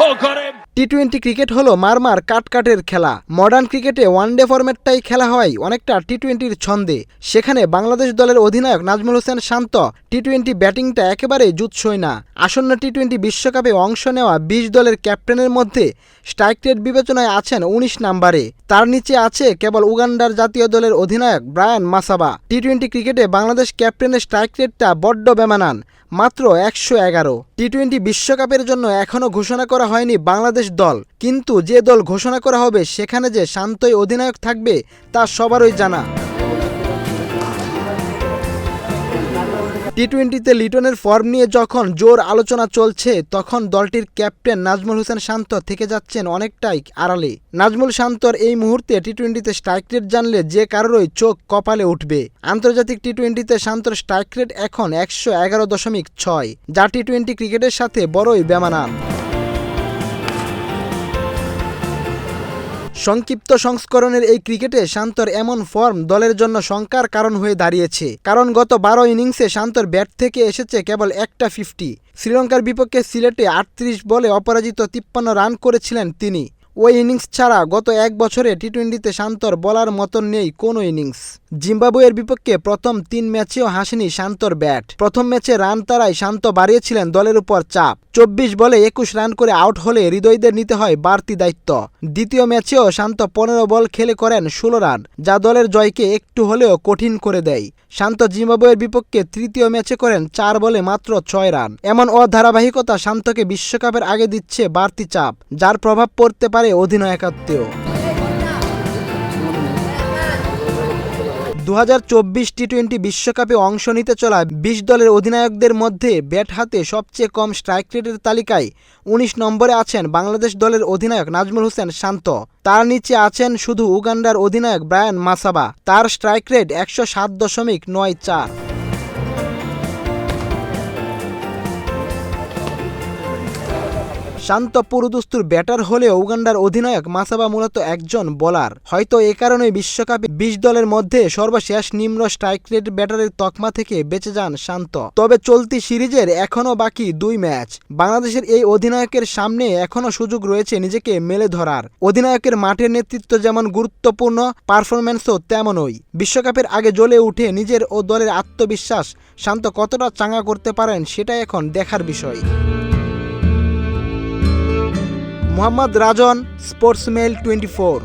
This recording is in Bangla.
Oh God, T twenty cricket হলো মারমার কাটকাটের খেলা। মডার্ন ক্রিকেটে ওয়ানডে ফরম্যাটটাই খেলা হয়, অনেকটা টি টোয়েন্টির ছন্দে। সেখানে বাংলাদেশ দলের অধিনায়ক নাজমুল হোসেন শান্ত টি টোয়েন্টি ব্যাটিংটা একেবারে জুৎসই না। আসন্ন টি টোয়েন্টি বিশ্বকাপে অংশ নেওয়া বিশ দলের ক্যাপ্টেনের মধ্যে স্ট্রাইক রেট বিবেচনায় আছেন উনিশ নাম্বারে। তার নিচে আছে কেবল উগান্ডার জাতীয় দলের অধিনায়ক ব্রায়ান মাসাবা। টি টোয়েন্টি ক্রিকেটে বাংলাদেশ ক্যাপ্টেনের স্ট্রাইক রেটটা বড্ড বেমানান, মাত্র একশো এগারো। টি টোয়েন্টি বিশ্বকাপের জন্য এখনও ঘোষণা করা হয়নি বাংলাদেশ দল। কিন্তু যে দল ঘোষণা করা হবে, সেখানে যে শান্তই অধিনায়ক থাকবে, তা সবারই জানা। টি টোয়েন্টিতে লিটনের ফর্ম নিয়ে যখন জোর আলোচনা চলছে, তখন দলটির ক্যাপ্টেন নাজমুল হোসেন শান্ত থেকে যাচ্ছেন অনেকটাই আড়ালে। নাজমুল শান্তর এই মুহূর্তে টি টোয়েন্টিতে স্ট্রাইক রেট জানলে যে কারোরই চোখ কপালে উঠবে। আন্তর্জাতিক টি টোয়েন্টিতে শান্তর স্ট্রাইক রেট এখন একশো এগারো দশমিক ছয়, যা টি টোয়েন্টি ক্রিকেটের সাথে বড়ই বেমানান। সংক্ষিপ্ত সংস্করণের এই ক্রিকেটে শান্তর এমন ফর্ম দলের জন্য শঙ্কার কারণ হয়ে দাঁড়িয়েছে। কারণ গত বারো ইনিংসে শান্তর ব্যাট থেকে এসেছে কেবল একটা ফিফটি। শ্রীলঙ্কার বিপক্ষে সিলেটে আটত্রিশ বলে অপরাজিত তিপ্পান্ন রান করেছিলেন তিনি। ওই ইনিংস ছাড়া গত এক বছরে টি টোয়েন্টিতে শান্তর বলার মতন নেই কোনো ইনিংস। জিম্বাবুয়ের বিপক্ষে প্রথম তিন ম্যাচেও হাসেনি শান্তর ব্যাট। প্রথম ম্যাচে রান তারাই শান্ত বাড়িয়েছিলেন দলের উপর চাপ। চব্বিশ বলে একুশ রান করে আউট হলে হৃদয়দের নিতে হয় বাড়তি দায়িত্ব। দ্বিতীয় ম্যাচেও শান্ত পনেরো বল খেলে করেন ষোলো রান, যা দলের জয়কে একটু হলেও কঠিন করে দেয়। শান্ত জিম্বাবুয়ের বিপক্ষে তৃতীয় ম্যাচে করেন চার বলে মাত্র ছয় রান। এমন অধারাবাহিকতা শান্তকে বিশ্বকাপের আগে দিচ্ছে বাড়তি চাপ, যার প্রভাব পড়তে পারে অধিনায়কত্বেও। দু টি টোয়েন্টি বিশ্বকাপে অংশ নিতে চলা বিশ দলের অধিনায়কদের মধ্যে ব্যাট হাতে সবচেয়ে কম স্ট্রাইক রেটের তালিকায় উনিশ নম্বরে আছেন বাংলাদেশ দলের অধিনায়ক নাজমুল হোসেন শান্ত। তার নিচে আছেন শুধু উগান্ডার অধিনায়ক ব্রায়ান মাসাবা। তার স্ট্রাইক রেট একশো সাত দশমিক নয় চার। শান্ত পুরুদুস্তুর ব্যাটার হলেও উগান্ডার অধিনায়ক মাসাবা মূলত একজন বোলার। হয়তো এ কারণে বিশ্বকাপে বিশ দলের মধ্যে সর্বশেষ নিম্ন স্ট্রাইক রেট ব্যাটারের তকমা থেকে বেঁচে যান শান্ত। তবে চলতি সিরিজের এখনও বাকি দুই ম্যাচ। বাংলাদেশের এই অধিনায়কের সামনে এখনও সুযোগ রয়েছে নিজেকে মেলে ধরার। অধিনায়কের মাঠের নেতৃত্ব যেমন গুরুত্বপূর্ণ, পারফরম্যান্সও তেমনই। বিশ্বকাপের আগে জ্বলে উঠে নিজের ও দলের আত্মবিশ্বাস শান্ত কতটা চাঙ্গা করতে পারেন সেটা এখন দেখার বিষয়। Mohammad Rajon sports mail twenty four